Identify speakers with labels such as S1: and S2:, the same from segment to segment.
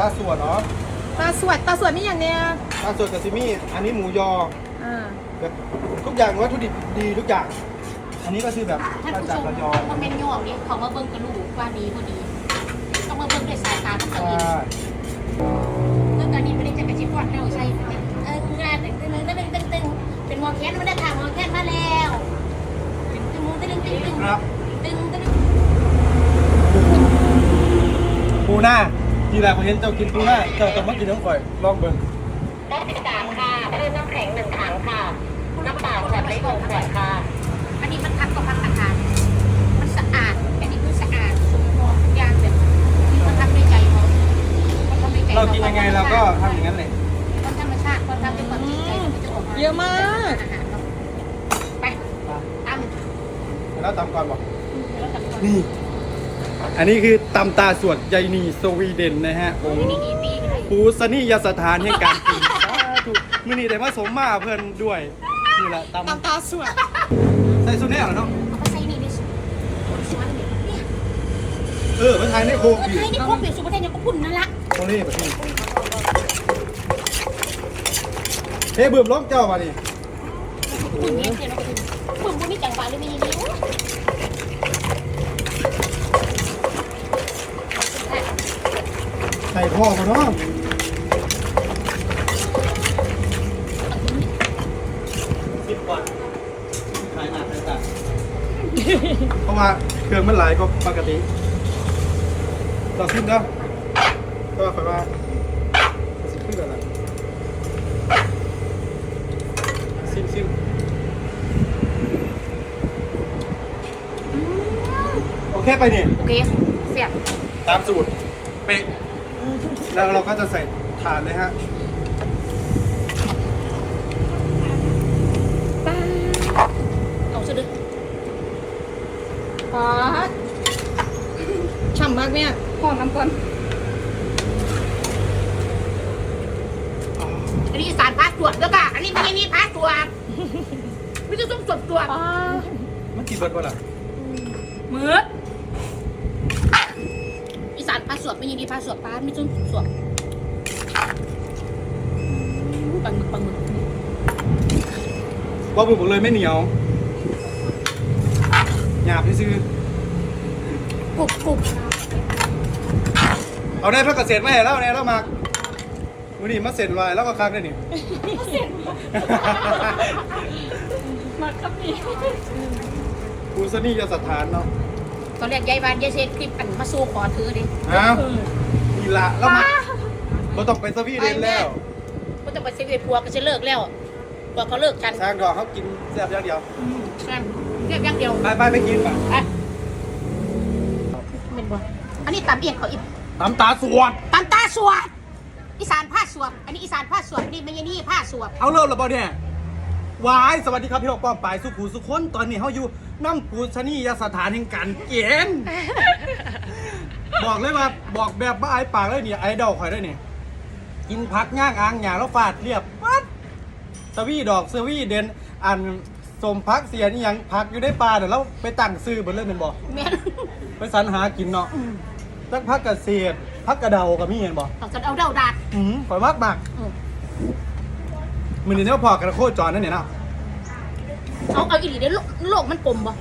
S1: ตาสวดเนาะ
S2: ตาสวดตาสวดนี่อย่างเนี้ย
S1: ตาสวดกับซิมี่อันนี้หมูยอ
S2: อ่า
S1: แบบทุกอย่างวัตถุดิบดีทุกอย่าง อันนี้ก็คือแบบ
S3: ท่าน
S1: มา
S3: ผู้ช
S1: จาก
S3: ม
S1: ระยอง
S3: คอมเมนต์ย่อนี้เขามาเบิ่งกระลูกว่าดีบ่ดี ต้องมาเบิ่งด้วยสายตาของตัว
S1: ใช่
S3: เองเรื่องการนี้ไม่ได้จะกระชิบวัดเราใช่ไหมเอองานตึงตึงตึงตึงตึงเป็นหมอแคนไม่ได้ค่ะหมอแคนมาแล้วตึงตึงตึงตึงตึง
S1: ครับ
S3: ตึงตึง
S1: ปูหน้า ทีแรกผมเห็นเจ้ากินปูหน้าเจ้าต้องมากินน้ำก่อยลองเบิ่ง
S4: ได้สิบสามค่ะเพิ่มน้ำแข็งหนึ่งถังค่ะ น้ำเปล่าขวดเล็กหนึ่งขวดค่ะ
S3: อันนี้มันพักก็พักอาคารมันสะอาด อันนี้คือสะอาดสมบูรณ์ทุกอย่างแบบมันทำด้วยใจเขาเขาทำด้วยใจ
S1: เรากินยังไงเราก็ทำอย่างนั้นเลย
S3: คนธรรมชาติคนทำด้วยความจริงใจมันก็จะออกมา
S2: เยอะมาก
S3: อาหารเนาะไปตาม
S1: เดี๋ยวเราตำก่อนบอก
S3: แล้วตำรวจ
S1: นี่ อันนี้คือตำตาสวดใยนีสวีเดนนะฮะ
S3: โอ้ยนี่กี่ปีเลย
S1: ปูสนียสถานแห่งการกินสาธุมือนี่แต่ว่าสมมาเพิ่นด้วยนี่แหละต
S2: ตามตาสวดำ
S1: ใส่สุดแน่เหรอเนาะ
S3: เอาไปใส่นี่ในสุสวนเนี่ยเนี่ย
S1: เออมันทายในโคก
S3: เออ
S1: อีก
S3: ไทยนี่พวกเปลี่ยนสุประเทศเนี่ยก็พุ่นนั่นละ
S1: ตรงนี้แบบนี้เฮ้ยเบื่อมล้มเจ้ามาดิ
S3: พุ่นเนี่ยเปลี่ยนเราก็พุ่นพุ่นบ่มีจังหวะเลยมีนี่โอ้ย
S1: ใส่พ่อมาเนาะสิบกว่าขายหนักเลยจ้ะเพราะว่าเครื่องมันหลายก็ปกติต่อขึ้นเนาะก็แปลว่าสิบขึ้นแล้วล่ะซิมซิมโอเคไปเนี่ย
S3: โอเคเสียบ
S1: ตามสูตรเป๊ะ แล้วเราก็จะใส่ถาดเลยฮะ
S3: เอาซะดึก
S2: ปาดฉ่ำมากเนี่ยหอมน้ำก่อน
S3: อันนี้อีสารพาสตรวจแล้วก็อันนี้ไม่ใช่นี่พาสตรวจไม่ต้องต้องตรวจตรวจ
S2: ปาด
S1: มันกี่เบิร์ดวะล่ะ
S3: เหมือ นอีสานพาสวดไม่ใช่นี่พาสวดพาไม่ต้องสวดปังมึกปังมึก
S1: ว่าบุกเลยไม่เหนียวหยาบที่ซื้อก
S3: รุบกรุบ
S1: เอาได้พักเกษตรไม่ให้แล้วเนี่ยแล้วมาวันนี้มาเสร็จไวแล้วก็คักได้นี่
S2: มาครับนี่
S1: กูสนี่ยสถานเนาะ
S3: ตอนแรกยายบานยายเซนคลิปอันมาสู้ขอถือดิ
S1: อ้าวอีละแล้วมาเราต้องไปสวีเดนแล้ว
S3: ก็จะไปเซเว่นพัวก็จะเลิกแล้วพัวเขาเลิกกัน
S1: สร้างดอกเขากินแซ่บอย่างเดียว
S3: นั่นเรียกอย่างเดียว
S1: ไปไปไปกินป่ะ
S3: ไปเป็นบ่อันนี้ตามเอียนเขาอีก
S1: ตำตาสวด
S3: ตามตาสวดอีสานผ้าสวดอันนี้อีสานผ้าสวดอันนี้ไม่ใช่นี่ผ้าสวด
S1: เอาเริ่มแล้วบ่เนี่ยวายสวัสดีครับพี่น้องป้อมปายสุขุสุขคนตอนนี้เขาอยู่ น้ำกูชนียสถานแห่งการเกณฑ์ บอกเลยว่าบอกแบบบ้าไอ้ปากเลยเนี่ยไอ้ดอกข่อยได้เนี่ยกินพักย่างอ่างหยาแล้วฟาดเรียบปัดสวีดอกสวีเดนอันสมพักเสียนี่ยังพักอยู่ได้ปลาเดี๋ยวเราไปตั้งซื้อบนเล่นเป็นบอก
S3: แม่น
S1: ไปสรรหากินเนาะตั้งพักเกษตรพักกระเดากับมีเห็นบอก
S3: ต้องกันเอาเดาดาด
S1: อืมข่อยมากมาก
S3: อืม
S1: มือนี้เนี่ยพอกันโคจรนั่นเนี่ยเนาะ
S3: เอาเอาอีหลีเดี๋ยวโลกโลกมันกลมบ่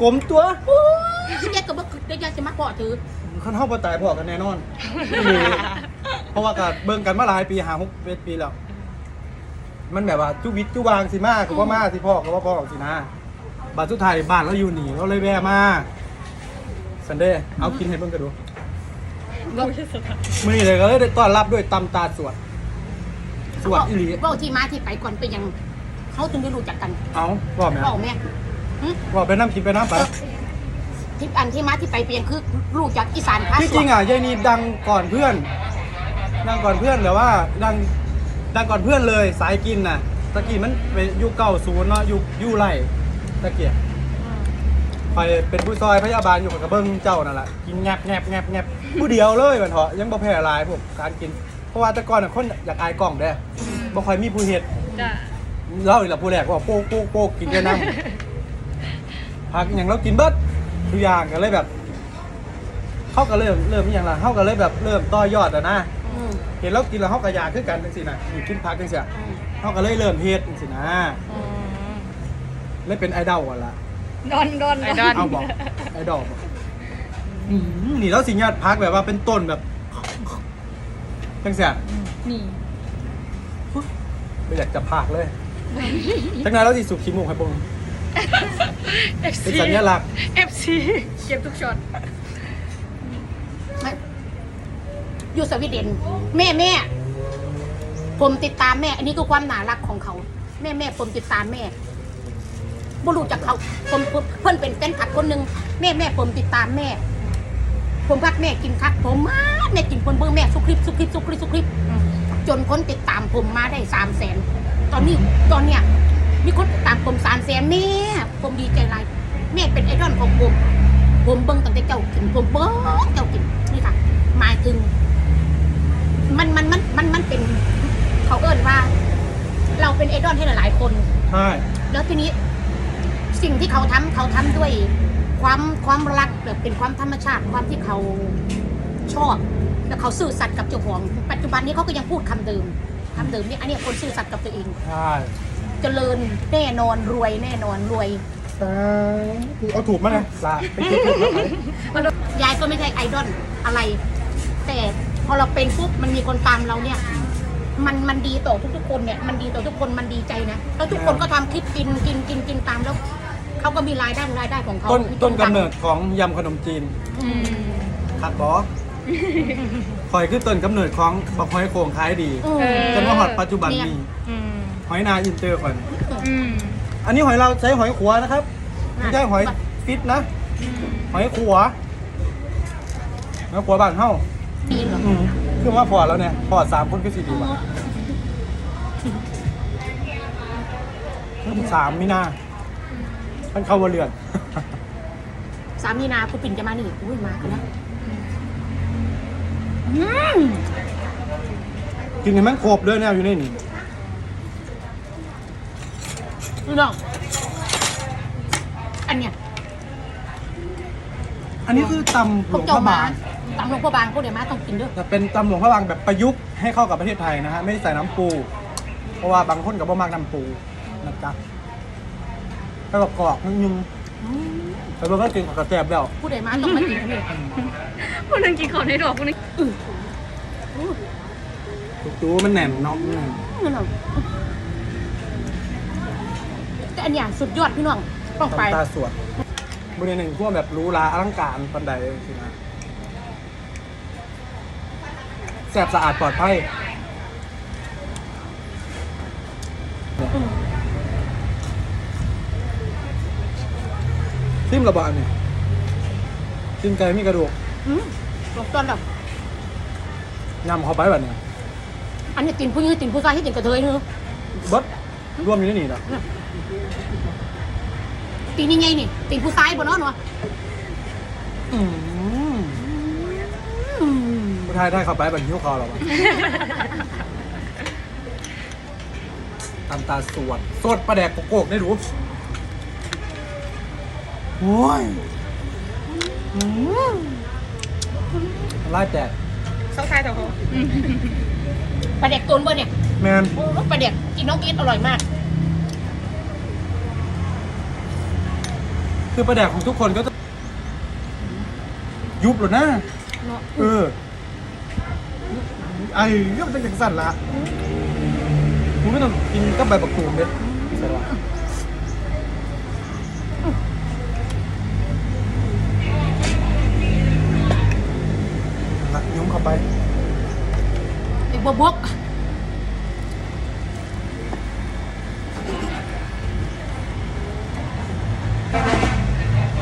S1: กลมตัว
S3: โอ้ยแกก็บ่คือได้ยาจะมาขอถือ
S1: ขั้นเท่าปตายพอกันแน่นอนนี่เพราะว่าก็เบิ่งกันมาหลายปีหาหกเจ็ดปีแล้ว มันแบบว่าจุวิตจุวางสิมาคือว่ามาสิพ่อก็ว่าพ่อสินะบาทสุดท้ายบ้านเราอยู่นี่เราเลยแวะมาสันเดย์เอากินให้เบิ่งกันดูมื้อนี้เลยก็เลยได้ต้อนรับด้วยตำตาสวดสวดอีหลี
S3: เว่าที่มาที่ไปก่อนเป็นยัง เขาถึงได้รู้จักกัน
S1: เอาบอกไหม
S3: บอกแม่หึ
S1: บอกไปน้ำกินไปน้ำไป
S3: ที่อันที่มาที่ไปเปลี่ยนคือรู้จักอีสานพา
S1: ที่
S3: ส
S1: จ
S3: ว
S1: ริ
S3: ด
S1: งอะยายนีดังก่อนเพื่อน ดังก่อนเพื่อนแต่ว่าดังดังก่อนเพื่อนเลยสายกินน่ะตะกี้มันเป็นยุคเก่าศูนย์เนาะยุคยู่ไรตะเกียบไปเป็นผู้ซอยพยาบาลอยู่กับกระเบิ้งเจ้านั่นแหละกินแงบแงบแงบแงบผู้เดียวเลยมันเถอะยังบ่แพ้หลายพวกการกิน เพราะว่าแต่ก่อนน่ะคนอยากอายกล้องเด้บ่ค่อยมีผู้เฮ็ด
S2: จ้ะ
S1: เล่าอีกและผู้แรกว่าโป๊กโป๊กโป๊กกินกันน้ำพักอย่างเรากินเบิดทุกอย่างกันเลยแบบ เขาก็เริ่มเริ่มอหย่างละเขาก็เลยแบบเริ่มต่อยอดอะนะ
S2: อืม
S1: เห็นแล้วกินแล้วเขาก็อยากขึ้นกันจังสินะนี่กินพักจังสิ
S2: อืม
S1: เขาก็เลยเริ่มเฮ็ดจังสินะ
S2: อืม
S1: เลยเป็นไอดอลกันละ
S2: ดอนดอนไอดอน
S1: เอาบอกไอดอลบอกอืมนี่แล้วสิญาติพักแบบว่าเป็นต้นแบบจังสิ
S2: นี่
S1: ไม่อยากจะพากเลย จังนั้นแล้วสิสุกขี้มูกให้ผมเป็นสัญลักษณ์
S2: FC เก็บทุกช็อต
S3: อยู่สวีเดนแม่แม่ผมติดตามแม่ อันนี้คือความน่ารักของเขา แม่แม่ผมติดตามแม่บ่รู้จักเขาผมผมเพื่อนเป็นแฟนคลับคนหนึ่งแม่แม่ผมติดตามแม่ ผมพักแม่กินคักผมมาแม่กินคนเบิ่งแม่สุคลิปสุคลิปสุคลิปสุคลิปจนคนติดตามผมมาได้สามแสน ตอนนี้ตอนเนี้ยมีคนติดตามผมสามแสนแม่ผมดีใจไรแม่เป็นไอดอลของผมผมเบิ่งตั้งแต่เจ้ากินผมเบิ่งเจ้ากินนี่ค่ะหมายถึง มันมันมันมันมันเป็น เขาเอิ้นว่า เราเป็นไอดอลให้หลายๆคน
S1: ใช่
S3: แล้วทีนี้ สิ่งที่เขาทำเขาทำด้วย ความความรักแบบเป็นความธรรมชาติความที่เขาชอบ แล้วเขาซื่อสัตย์กับเจ้าของปัจจุบันนี้เขาก็ยังพูดคำเดิม คำเดิมเนี่ยอันเนี้ยคนซื่อสัตย์กับตัวเอง
S1: ใช่
S3: เจริญแน่นอนรวยแน่นอนรวย
S1: สาธุเอาถูกมั้ยนะลาไปเก็บถูกแล้วไหม
S3: ยายก็ไม่ใช่ไอดอลอะไร แต่พอเราเป็นปุ๊บมันมีคนตามเราเนี่ย มันมันดีต่อทุกๆคนเนี่ยมันดีต่อทุกคนมันดีใจนะแล้วทุกคนก็ทำคลิปกินกินกินกินตามแล้วเขาก็มีรายได้รายได้ของเขา
S1: ต้นต้นกำเนิดของยำขนมจีน
S3: อืม
S1: ขัดบอ คอยคือต้นกำเนิดของบักหอยโขงขายดี
S3: เออ
S1: จนว่าฮอดปัจจุบัน
S3: เนี่ย
S1: นี้
S2: อืม
S1: หอยนาอินเตอร์ก่อน
S2: อืม
S1: อันนี้หอยเราใช้หอยขัวนะครับไม่ใช่หอยฟิตนะ หอยขัวหอยขัวบ้านเฮ้า
S3: ดีเหรอ
S1: อืมคือว่าพอแล้วเนี่ยพอสามคนก็สี่ดีว่ะสามมินาท่านเข้าวเรือน
S3: สามีนาคุณปิ่นจะมานี่อุ้ยมากันนะอืม
S1: กินให้มันครบเลยเนี่ยอยู่ในนี่
S3: ดูน้องอันเนี้ย
S1: อันนี้คือตำห
S3: พ
S1: ล
S3: ว
S1: ว
S3: ก
S1: งพ
S3: เจ้า
S1: ระ
S3: มา
S1: บาง
S3: ตำหลวงพ่อบางพวกเดี๋ยวมาต้องกินด้วย
S1: แต่เป็นตำหลวงพระบางแบบประยุกต์ให้เข้ากับประเทศไทยนะฮะไม่ได้ใส่น้ำปู เพราะว่าบางคนกับบ่มากน้ำปูนะจ๊ะถ้าแบบกรอกนึงๆแต่เราก็กินกับกระแจบแล้ว
S3: ผู้ใดมาต้องมากินอันนี้
S2: คนนึงกินของในดอกคน นึง
S1: ถูกตัวมันแหน่นเนาะอืม
S3: นี่น้องแต่อันเนี้ยสุดยอดพี่น้องต้องไป
S1: ทำตาสวดบริเวณหนึ่งพวกแบบหรูหราอลังการปันใดสินะแสบสะอาดปลอดภัยซิมระบาดเนี่ยซิมไก่มีกระดูก
S3: อืมลงต้นแบบ
S1: ยำเข้าไปแบบเนี้ย
S3: อันนี้ตินผู้ยืนตินผู้ชายที่ตินกระเทยเนอะ
S1: เบดรวมอยู่ในนี่นะ
S3: ตินยังไงนี่ตินผู้ชายบนเนาะเนาะ
S1: อืม
S3: อืม
S1: ผู้ชายได้เข้าไปแบบหิ้วคอหรอวะตามตาสวดสวดประแดกโกกๆได้รู้โอ้ยอืมไล่แตก
S2: เข้าท้ายต่อเขา
S3: ปลาเด็กตูนบ่เนี่ย
S1: แมน
S3: โอ้ปลาเด็กกินน้องกินอร่อยมาก
S1: คือประแดกของทุกคนก็จะยุบหรอนะ
S3: เนาะ
S1: เออไอ้ก็เป็นจังสั่นละคุณไม่ต้องกินก็ใบบักตูมเด้ใส่ละละยุ้มเข้า ไป
S3: ไอ้บวบวก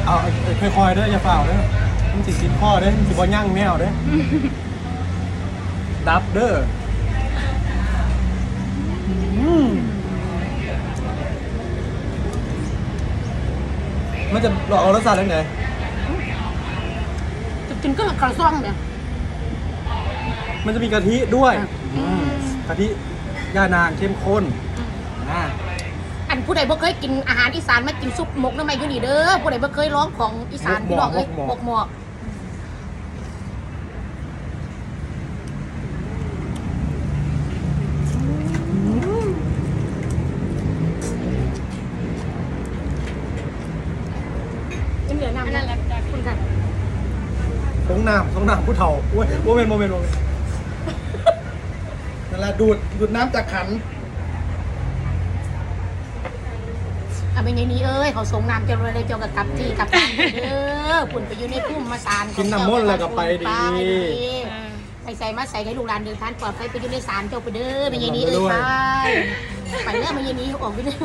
S1: เอาไอ้ค่อยๆเด้ออย่าเปล่าเด้อมันสิกินข้อเด้อมันสิบ่ย่างแมวเด้อดับเด้ออืมมันจะหลอกเอารสชาติได้ไง
S3: จะกินก็กระซ่องเนี่ย
S1: มันจะมีกะทิด้วยกะทิย่านางเข้มข้นอ่า
S3: อันผู้ใดบ่เคยกินอาหารอีสานม่กินซุปหมกน้ำมัอยู่นี่เด้อผู้ใดบ่เคยร้องของอีสานพี่น้อกเอ้ยหมกหมอก
S1: นั่
S3: นแหล
S2: ะคุณ
S3: ค่ะ
S1: ทงน้ำทงน้ำผู้เฒ่าโอ้ยโมเมนต์โมเมนต์โมเมนต์ ดูดดูดน้ำจากขัน
S3: อะเป็นอย่างนี้เอ้ยเขาส่งน้ำเจ้าเลยเจ้ากับกลับที่กลับบ้านเด้อปุ่นไปอยู่ในพุ่มมาสาร
S1: กินน้ำมนต์แล้วก็ไปดี
S3: ไปใส่มาใส่ให้ลูกหลานเดินทางปลอดภัยไปอยู่ในศาลเจ้าไปเด้อเป็นอย่างนี้เอ้ยไปไปแล้วเป็นอย่างนี้ออกไปเด้อ